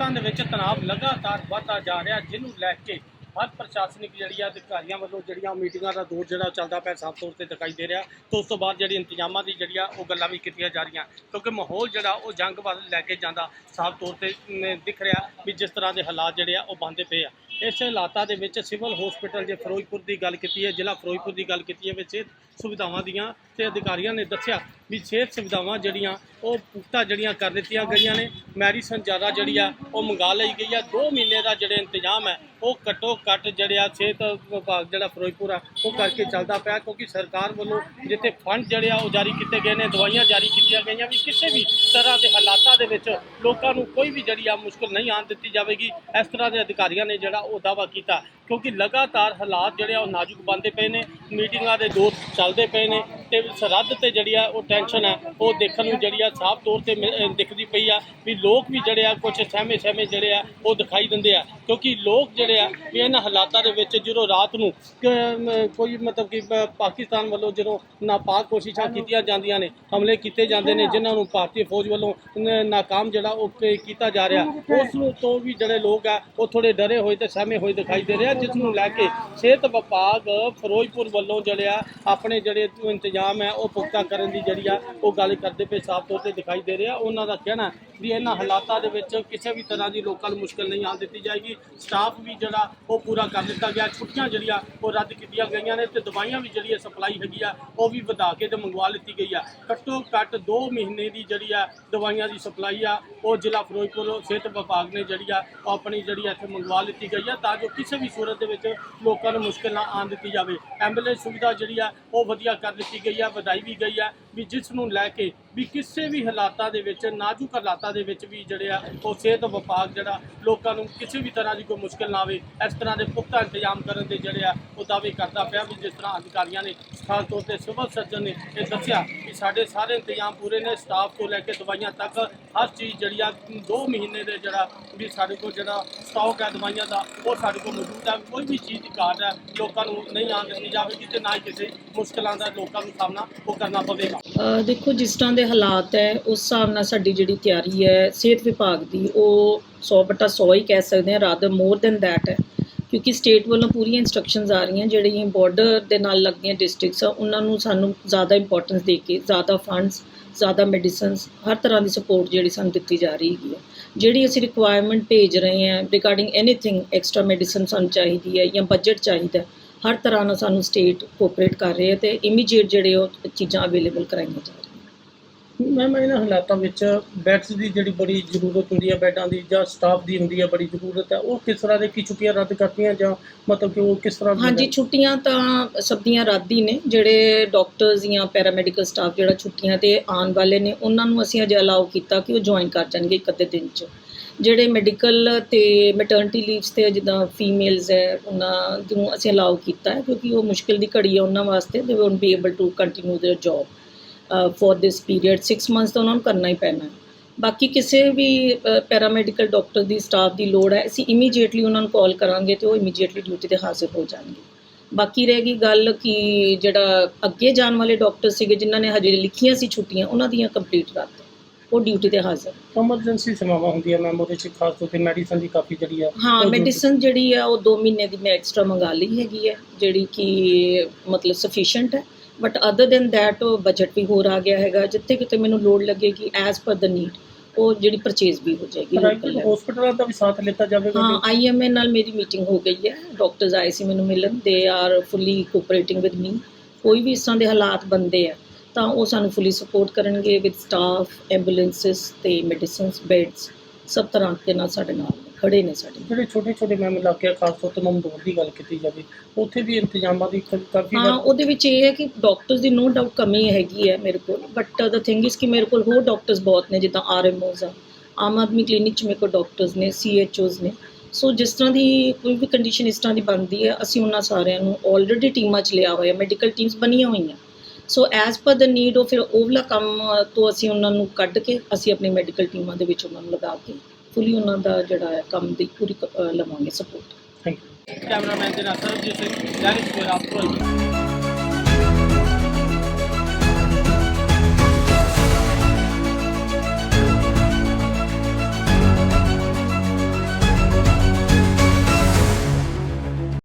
ਲੋਕਾਂ ਦੇ ਵਿੱਚ ਤਣਾਅ ਲਗਾਤਾਰ ਵਧਦਾ ਜਾ ਰਿਹਾ, ਜਿਹਨੂੰ ਲੈ ਕੇ ਹਰ ਪ੍ਰਸ਼ਾਸਨਿਕ ਜਿਹੜੀ ਆ ਅਧਿਕਾਰੀਆਂ ਵੱਲੋਂ ਜਿਹੜੀਆਂ ਮੀਟਿੰਗਾਂ ਦਾ ਦੌਰ ਜਿਹੜਾ ਚੱਲਦਾ ਪਿਆ ਸਾਫ਼ ਤੌਰ ਤੇ ਦਿਖਾਈ ਦੇ ਰਿਹਾ। ਤੇ ਉਸ ਤੋਂ ਬਾਅਦ ਜਿਹੜੀ ਇੰਤਜ਼ਾਮਾਂ ਦੀ ਜਿਹੜੀ ਆ ਉਹ ਗੱਲਾਂ ਵੀ ਕੀਤੀਆਂ ਜਾ ਰਹੀਆਂ, ਕਿਉਂਕਿ ਮਾਹੌਲ ਜਿਹੜਾ ਉਹ ਜੰਗ ਵੱਲ ਲੈ ਕੇ ਜਾਂਦਾ ਸਾਫ਼ ਤੌਰ ਤੇ ਦਿਖ ਰਿਹਾ ਵੀ ਜਿਸ ਤਰ੍ਹਾਂ ਦੇ ਹਾਲਾਤ ਜਿਹੜੇ ਆ ਉਹ ਬਣਦੇ ਪਏ ਆ। ਇਸ ਹਾਲਾਤਾਂ ਦੇ ਵਿੱਚ ਸਿਵਲ ਹਸਪੀਟਲ ਜੇ ਫਿਰੋਜ਼ਪੁਰ ਦੀ ਗੱਲ ਕੀਤੀ ਹੈ, ਜ਼ਿਲ੍ਹਾ ਫਿਰੋਜ਼ਪੁਰ ਦੀ ਗੱਲ ਕੀਤੀ ਹੈ, ਵਿੱਚ ਸਿਹਤ ਸੁਵਿਧਾਵਾਂ ਦੀਆਂ ਤੇ ਅਧਿਕਾਰੀਆਂ ਨੇ ਦੱਸਿਆ ਵੀ ਸਿਹਤ ਸੁਵਿਧਾਵਾਂ ਜਿਹੜੀਆਂ, ਉਹ ਪੁਖਤਾ ਜਿਹੜੀਆਂ ਕਰ ਦਿੱਤੀਆਂ ਗਈਆਂ ਨੇ। ਮੈਡੀਸਨ ਜ਼ਿਆਦਾ ਜਿਹੜੀ ਆ, ਉਹ ਮੰਗਾ ਲਈ ਗਈ ਆ। 2 ਮਹੀਨੇ ਦਾ ਜਿਹੜੇ ਇੰਤਜ਼ਾਮ ਹੈ, ਉਹ ਘੱਟੋ ਘੱਟ ਜਿਹੜੇ ਆ ਸਿਹਤ ਵਿਭਾਗ ਜਿਹੜਾ ਫਿਰੋਜ਼ਪੁਰ ਆ, ਉਹ ਕਰਕੇ ਚੱਲਦਾ ਪਿਆ ਕਿਉਂਕਿ ਸਰਕਾਰ ਵੱਲੋਂ ਜਿੱਥੇ ਫੰਡ ਜਿਹੜੇ ਆ, ਉਹ ਜਾਰੀ ਕੀਤੇ ਗਏ ਨੇ, ਦਵਾਈਆਂ ਜਾਰੀ ਕੀਤੀਆਂ ਗਈਆਂ ਵੀ ਕਿਸੇ ਵੀ ਤਰ੍ਹਾਂ ਦੇ ਹਾਲਾਤਾਂ ਦੇ ਵਿੱਚ ਲੋਕਾਂ ਨੂੰ ਕੋਈ ਵੀ ਜਿਹੜੀ ਆ ਮੁਸ਼ਕਲ ਨਹੀਂ ਆਉਣ ਦਿੱਤੀ ਜਾਵੇਗੀ। ਇਸ ਤਰ੍ਹਾਂ ਦੇ ਅਧਿਕਾਰੀਆਂ ਨੇ ਜਿਹੜਾ ਉਹ ਦਾਅਵਾ ਕੀਤਾ। ਕਿਉਂਕਿ ਲਗਾਤਾਰ ਹਾਲਾਤ ਜਿਹੜੇ ਆ ਉਹ ਨਾਜ਼ੁਕ ਬਣਦੇ ਪਏ ਨੇ। ਮੀਟਿੰਗਾਂ ਦੇ ਦੌਰ ਚੱਲਦੇ ਪਏ ਨੇ। ਤੇ ਸਰਹੱਦ ਤੇ ਜਿਹੜੀ ਆ ਉਹ ਟੈਨਸ਼ਨ ਹੈ ਉਹ ਦੇਖਣ ਨੂੰ ਜਿਹੜੀ ਆ ਸਾਫ਼ ਤੌਰ ਤੇ ਦਿਖਦੀ ਪਈ ਆ ਵੀ ਲੋਕ ਵੀ ਜਿਹੜੇ ਆ ਕੁਝ ਸਹਿਮੇ ਸਹਿਮੇ ਜਿਹੜੇ ਆ ਉਹ ਦਿਖਾਈ ਦਿੰਦੇ ਆ। ਕਿਉਂਕਿ ਲੋਕ ਜਿਹੜੇ ਆ ਵੀ ਇਹਨਾਂ ਹਾਲਾਤਾਂ ਦੇ ਵਿੱਚ ਜਦੋਂ ਰਾਤ ਨੂੰ ਕੋਈ ਮਤਲਬ ਕਿ ਪਾਕਿਸਤਾਨ ਵੱਲੋਂ ਜਦੋਂ ਨਾਪਾਕ ਕੋਸ਼ਿਸ਼ਾਂ ਕੀਤੀਆਂ ਜਾਂਦੀਆਂ ਨੇ ਹਮਲੇ ਕੀਤੇ ਜਾਂਦੇ ਨੇ ਜਿਨ੍ਹਾਂ ਨੂੰ ਭਾਰਤੀ ਫੌਜ ਵੱਲੋਂ ਨਾਕਾਮ ਜਿਹੜਾ ਉਹ ਕੀਤਾ ਜਾ ਰਿਹਾ। ਉਸ ਨੂੰ ਤੋਂ ਵੀ ਜਿਹੜੇ ਲੋਕ ਆ ਉਹ ਥੋੜੇ ਡਰੇ ਹੋਏ ਤੇ ਸਹਿਮੇ ਹੋਏ ਦਿਖਾਈ ਦੇ ਰਿਹਾ ਜਿਸ ਨੂੰ ਲੈ ਕੇ ਸਿਹਤ ਵਿਭਾਗ ਫਿਰੋਜ਼ਪੁਰ ਵੱਲੋਂ ਜਿਹੜੇ ਆ ਆਪਣੇ ਜਿਹੜੇ ਇੰਤਜ਼ਾਮ ਹੈ, ਉਹ ਪੁਖਤਾ ਕਰਨ ਦੀ ਜਿਹੜੀ ਆ, ਉਹ ਗੱਲ ਕਰਦੇ ਪਏ ਸਾਫ਼ ਤੌਰ ਤੇ ਦਿਖਾਈ ਦੇ ਰਿਹਾ ਉਹਨਾਂ ਦਾ ਕਹਿਣਾ ਵੀ ਇਹਨਾਂ ਹਾਲਾਤਾਂ ਦੇ ਵਿੱਚ ਕਿਸੇ ਵੀ ਤਰ੍ਹਾਂ ਦੀ ਲੋਕਾਂ ਨੂੰ ਮੁਸ਼ਕਲ ਨਹੀਂ ਆਉਣ ਦਿੱਤੀ ਜਾਏਗੀ। ਸਟਾਫ ਵੀ ਜਿਹੜਾ, ਉਹ ਪੂਰਾ ਕਰ ਦਿੱਤਾ ਗਿਆ। ਛੁੱਟੀਆਂ ਜਿਹੜੀਆਂ, ਉਹ ਰੱਦ ਕੀਤੀਆਂ ਗਈਆਂ ਨੇ ਤੇ ਦਵਾਈਆਂ ਵੀ ਜਿਹੜੀ ਸਪਲਾਈ ਹੈਗੀ ਆ, ਉਹ ਵੀ ਵਧਾ ਕੇ ਤੇ ਮੰਗਵਾ ਲਿੱਤੀ ਗਈ ਆ। ਘੱਟੋ ਘੱਟ 2 ਮਹੀਨੇ ਦੀ ਜਿਹੜੀ ਆ ਦਵਾਈਆਂ ਦੀ ਸਪਲਾਈ ਆ, ਉਹ ਜ਼ਿਲ੍ਹਾ ਫਿਰੋਜ਼ਪੁਰ ਸਿਹਤ ਵਿਭਾਗ ਨੇ ਜਿਹੜੀ ਆ, ਉਹ ਆਪਣੀ ਜਿਹੜੀ ਇੱਥੇ ਮੰਗਵਾ ਲਿੱਤੀ ਗਈ ਆ, ਤਾਂ ਜੋ ਕਿਸੇ ਵੀ ਸੂਰਤ ਦੇ ਵਿੱਚ ਲੋਕਾਂ ਨੂੰ ਮੁਸ਼ਕਲ ਨਾ ਆਉਣ ਦਿੱਤੀ ਜਾਵੇ। ਐਂਬੂਲੈਂਸ ਸੁਵਿਧਾ ਜਿਹੜੀ ਆ, ਉਹ ਵਧੀਆ ਕਰ ਦਿੱਤੀ ਗਈ ਆ ਵਧਾਈ ਵੀ ਗਈ ਆ ਵੀ ਜਿਸ ਨੂੰ ਲੈ ਕੇ ਵੀ ਕਿਸੇ ਵੀ ਹਾਲਾਤਾਂ ਦੇ ਵਿੱਚ, ਨਾਜ਼ੁਕ ਹਾਲਾਤਾਂ ਦੇ ਵਿੱਚ ਵੀ ਜਿਹੜੇ ਆ, ਉਹ ਸਿਹਤ ਵਿਭਾਗ ਜਿਹੜਾ, ਲੋਕਾਂ ਨੂੰ ਕਿਸੇ ਵੀ ਤਰ੍ਹਾਂ ਦੀ ਕੋਈ ਮੁਸ਼ਕਲ ਨਾ ਆਵੇ, ਇਸ ਤਰ੍ਹਾਂ ਦੇ ਪੁਖਤਾ ਇੰਤਜ਼ਾਮ ਕਰਨ ਦੇ ਜਿਹੜੇ ਆ, ਉਹ ਦਾਅਵੇ ਕਰਦਾ ਪਿਆ ਵੀ ਜਿਸ ਤਰ੍ਹਾਂ ਅਧਿਕਾਰੀਆਂ ਨੇ ਖਾਸ ਤੌਰ ਤੇ ਸਿਵਲ ਸਰਜਨ ਨੇ ਇਹ ਦੱਸਿਆ ਕਿ ਸਾਡੇ ਸਾਰੇ ਇੰਤਜ਼ਾਮ ਪੂਰੇ ਨੇ, ਸਟਾਫ ਤੋਂ ਲੈ ਕੇ ਦਵਾਈਆਂ ਤੱਕ, ਹਰ ਚੀਜ਼ ਜਿਹੜੀ ਆ 2 ਮਹੀਨੇ ਦੇ ਜਿਹੜਾ ਵੀ ਸਾਡੇ ਕੋਲ ਜਿਹੜਾ ਸਟਾਕ ਹੈ ਦਵਾਈਆਂ ਦਾ, ਉਹ ਸਾਡੇ ਕੋਲ ਮੌਜੂਦ ਹੈ ਕੋਈ ਵੀ ਚੀਜ਼ ਦੀ ਘਾਟ ਹੈ, ਲੋਕਾਂ ਨੂੰ ਨਹੀਂ ਆਉਣ ਦਿੱਤੀ ਜਾਵੇਗੀ ਤੇ ਨਾ ਹੀ ਕਿਸੇ ਮੁਸ਼ਕਲਾਂ ਦਾ ਲੋਕਾਂ ਨੂੰ ਸਾਹਮਣਾ ਉਹ ਕਰਨਾ ਪਵੇਗਾ। ਦੇਖੋ, ਜਿਸ ਤਰ੍ਹਾਂ ਦੇ ਹਾਲਾਤ ਹੈ, ਉਸ ਹਿਸਾਬ ਨਾਲ ਸਾਡੀ ਜਿਹੜੀ ਤਿਆਰੀ ਹੈ, ਸਿਹਤ ਵਿਭਾਗ ਦੀ, ਉਹ 100 ਬਟਾ 100 ਹੀ ਕਹਿ ਸਕਦੇ ਹਾਂ ਰਾਦਰ ਮੋਰ ਦੈਨ ਦੈਟ ਹੈ। ਕਿਉਂਕਿ ਸਟੇਟ ਵੱਲੋਂ ਪੂਰੀਆਂ ਇਨਸਟਰਕਸ਼ਨਸ ਆ ਰਹੀਆਂ, ਜਿਹੜੀਆਂ ਬਾਰਡਰ ਦੇ ਨਾਲ ਲੱਗਦੀਆਂ ਡਿਸਟ੍ਰਿਕਟਸ ਆ, ਉਹਨਾਂ ਨੂੰ ਸਾਨੂੰ ਜ਼ਿਆਦਾ ਇੰਪੋਰਟੈਂਸ ਦੇ ਕੇ, ਜ਼ਿਆਦਾ ਫੰਡਸ ਜ਼ਿਆਦਾ ਮੈਡੀਸਿਨਸ ਹਰ ਤਰ੍ਹਾਂ ਦੀ ਸਪੋਰਟ ਜਿਹੜੀ ਸਾਨੂੰ ਦਿੱਤੀ ਜਾ ਰਹੀ ਹੈਗੀ ਹੈ। ਜਿਹੜੀ ਅਸੀਂ ਰਿਕੁਆਇਰਮੈਂਟ ਭੇਜ ਰਹੇ ਹਾਂ ਰਿਗਾਰਡਿੰਗ ਐਨੀਥਿੰਗ ਐਕਸਟਰਾ ਮੈਡੀਸਿਨ ਸਾਨੂੰ ਚਾਹੀਦੀ ਹੈ ਜਾਂ ਬਜਟ ਚਾਹੀਦਾ ਹਰ ਤਰ੍ਹਾਂ ਨਾਲ ਸਾਨੂੰ ਸਟੇਟ ਕੋਆਪਰੇਟ ਕਰ ਰਹੇ ਹੈ ਤੇ ਇਮੀਡੀਏਟ ਜਿਹੜੇ ਉਹ ਚੀਜ਼ਾਂ ਅਵੇਲੇਬਲ ਕਰਾਈਆਂ ਜਾ ਰਹੀਆਂ। ਮੈਮ ਇਹਨਾਂ ਹਾਲਾਤਾਂ ਵਿੱਚ ਬੈਡਸ ਦੀ ਜਿਹੜੀ ਬੜੀ ਜ਼ਰੂਰਤ ਹੁੰਦੀ ਹੈ ਬੈਡਾਂ ਦੀ ਜਾਂ ਸਟਾਫ ਦੀ ਹੁੰਦੀ ਹੈ ਬੜੀ ਜ਼ਰੂਰਤ ਹੈ ਉਹ ਕਿਸ ਤਰ੍ਹਾਂ ਦੇ ਕੀ ਛੁੱਟੀਆਂ ਰੱਦ ਕਰਤੀਆਂ ਜਾਂ ਮਤਲਬ ਕਿ ਉਹ ਕਿਸ ਤਰ੍ਹਾਂ ਹਾਂਜੀ ਛੁੱਟੀਆਂ ਤਾਂ ਸਭ ਦੀਆਂ ਰੱਦ ਹੀ ਨੇ ਜਿਹੜੇ ਡਾਕਟਰਸ ਜਾਂ ਪੈਰਾਮੈਡੀਕਲ ਸਟਾਫ ਜਿਹੜਾ ਛੁੱਟੀਆਂ ਤੇ ਆਉਣ ਵਾਲੇ ਨੇ ਉਹਨਾਂ ਨੂੰ ਅਸੀਂ ਅਜੇ ਅਲਾਉ ਕੀਤਾ ਕਿ ਉਹ ਜੁਆਇਨ ਕਰ ਜਾਣਗੇ ਇੱਕ ਅੱਧੇ ਦਿਨ 'ਚ। ਜਿਹੜੇ ਮੈਡੀਕਲ ਤੇ ਮੈਟਰਨਿਟੀ ਲੀਵਸ ਤੇ ਜਿੱਦਾਂ ਫੀਮੇਲਸ ਹੈ, ਉਹਨਾਂ ਨੂੰ ਅਸੀਂ ਅਲਾਉ ਕੀਤਾ ਹੈ ਕਿਉਂਕਿ ਉਹ ਮੁਸ਼ਕਿਲ ਦੀ ਘੜੀ ਹੈ ਉਹਨਾਂ ਵਾਸਤੇ they won't be able to continue their job for this period 6 months ਤਾਂ ਉਹਨਾਂ ਨੂੰ ਕਰਨਾ ਹੀ ਪੈਣਾ ਬਾਕੀ ਕਿਸੇ ਵੀ ਪੈਰਾਮੈਡੀਕਲ ਡਾਕਟਰ ਦੀ ਸਟਾਫ ਦੀ ਲੋੜ ਹੈ, ਅਸੀਂ ਇਮੀਡੀਏਟਲੀ ਉਹਨਾਂ ਨੂੰ ਕਾਲ ਕਰਾਂਗੇ ਤੇ ਉਹ ਇਮੀਡੀਏਟਲੀ ਡਿਊਟੀ ਤੇ ਹਾਜ਼ਰ ਹੋ ਜਾਣਗੇ। ਬਾਕੀ ਰਹਿ ਗਈ ਗੱਲ ਕਿ ਜਿਹੜਾ ਅੱਗੇ ਜਾਣ ਵਾਲੇ ਡਾਕਟਰ ਸੀਗੇ, ਜਿਨ੍ਹਾਂ ਨੇ ਹਜੇ ਲਿਖੀਆਂ ਸੀ ਛੁੱਟੀਆਂ, ਉਹਨਾਂ ਦੀਆਂ ਕੰਪਲੀਟ ਰੱਖ ਉਹ ਡਿਊਟੀ ਤੇ ਹਾਜ਼ਰ। ਐਮਰਜੈਂਸੀ ਸੇਵਾਵਾਂ ਹੁੰਦੀਆਂ ਮੈਮ ਉਹਦੇ 'ਚ ਖਾਸ ਤੌਰ ਤੇ ਮੈਡੀਸਨ ਦੀ ਕਾਫੀ ਜਿਹੜੀ ਆ ਹਾਂ ਉਹ ਮੈਡੀਸਨ ਜਿਹੜੀ ਆ ਉਹ 2 ਮਹੀਨੇ ਦੀ ਮੈਂ ਐਕਸਟਰਾ ਮੰਗਾ ਲਈ ਹੈਗੀ ਹੈ ਜਿਹੜੀ ਕਿ ਮਤਲਬ ਸਫੀਸ਼ੀਐਂਟ ਹੈ। But other than that budget ਵੀ ਹੋਰ ਆ ਗਿਆ ਹੈਗਾ ਜਿੱਥੇ ਕਿਤੇ ਮੈਨੂੰ ਲੋੜ ਲੱਗੇਗੀ ਐਜ਼ ਪਰ ਦ ਨੀਡ ਉਹ ਜਿਹੜੀ ਪਰਚੇਜ਼ ਵੀ ਹੋ ਜਾਏਗੀ local ਪ੍ਰਾਈਵੇਟ level। ਹਸਪੀਟਲਾਂ ਦਾ ਵੀ ਸਾਥ ਲਿੱਤਾ ਜਾਵੇਗਾ ਹਾਂ ਆਈਐਮਏ ਨਾਲ ਮੇਰੀ ਮੀਟਿੰਗ ਹੋ ਗਈ ਹੈ। ਡਾਕਟਰਸ ਆਏ ਸੀ ਮੈਨੂੰ ਮਿਲਣ they are fully ਕੋਆਪਰੇਟਿੰਗ with me ਕੋਈ ਵੀ ਇਸ ਤਰ੍ਹਾਂ ਦੇ ਹਾਲਾਤ ਬੰਦੇ ਆ ਤਾਂ ਉਹ ਸਾਨੂੰ ਫੁੱਲੀ ਸਪੋਰਟ ਕਰਨਗੇ ਵਿਦ ਸਟਾਫ ਐਂਬੂਲੈਂਸਸ ਤੇ ਮੈਡੀਸਿਨਸ ਬੈਡਸ ਸਭ ਤਰ੍ਹਾਂ ਦੇ ਨਾਲ ਸਾਡੇ ਨਾਲ ਖੜੇ ਨੇ ਸਾਡੇ। ਜਿਹੜੇ ਛੋਟੇ ਛੋਟੇ ਮੈਮ ਇਲਾਕੇ ਖਾਸ ਤੌਰ ਤੇ ਮਮਦੂਰ ਦੀ ਗੱਲ ਕੀਤੀ ਜਾਵੇ ਉੱਥੇ ਵੀ ਇੰਤਜ਼ਾਮਾਂ ਦੀ ਕਾਫੀ ਹਾਂ ਉਹਦੇ ਵਿੱਚ ਇਹ ਹੈ ਕਿ ਡਾਕਟਰਸ ਦੀ ਨੋ ਡਾਊਟ ਕਮੀ ਹੈਗੀ ਹੈ ਮੇਰੇ ਕੋਲ ਬਟ ਦ ਥਿੰਗ ਇਜ਼ ਕਿ ਮੇਰੇ ਕੋਲ ਹੋਰ ਡਾਕਟਰਸ ਬਹੁਤ ਨੇ ਜਿੱਦਾਂ ਆਰਐਮਓਜ਼ ਆ। ਆਮ ਆਦਮੀ ਕਲੀਨਿਕ ਚ ਮੇਰੇ ਕੋਲ ਡਾਕਟਰਸ ਨੇ ਸੀਐਚਓਜ਼ ਨੇ। ਸੋ ਜਿਸ ਤਰ੍ਹਾਂ ਦੀ ਕੋਈ ਵੀ ਕੰਡੀਸ਼ਨ ਇਸ ਤਰ੍ਹਾਂ ਦੀ ਬਣਦੀ ਹੈ ਅਸੀਂ ਉਹਨਾਂ ਸਾਰਿਆਂ ਨੂੰ ਆਲਰੇਡੀ ਟੀਮਾਂ ਚ ਲਿਆ ਹੋਇਆ ਮੈਡੀਕਲ ਟੀਮਸ ਬਣੀਆਂ ਹੋਈਆਂ। ਸੋ ਐਜ਼ ਪਰ ਦ ਨੀਡ ਉਹ ਫਿਰ ਉਹ ਵਾਲਾ ਕੰਮ ਤੋਂ ਅਸੀਂ ਉਹਨਾਂ ਨੂੰ ਕੱਢ ਕੇ ਅਸੀਂ ਆਪਣੀ ਮੈਡੀਕਲ ਟੀਮਾਂ ਦੇ ਵਿੱਚ ਉਹਨਾਂ ਨੂੰ ਲਗਾ ਕੇ ਫੁੱਲੀ ਉਹਨਾਂ ਦਾ ਜਿਹੜਾ ਹੈ ਕੰਮ ਦੀ ਪੂਰੀ ਲਵਾਂਗੇ ਸਪੋਰਟ ਥੈਂਕ ਯੂ ਕੈਮਰਾਮੈਨ ਦੇ ਨਾਲ ਸਰਬਜੀਤ ਸਿੰਘ ਡੈਨਿਸ ਮੇਰਾ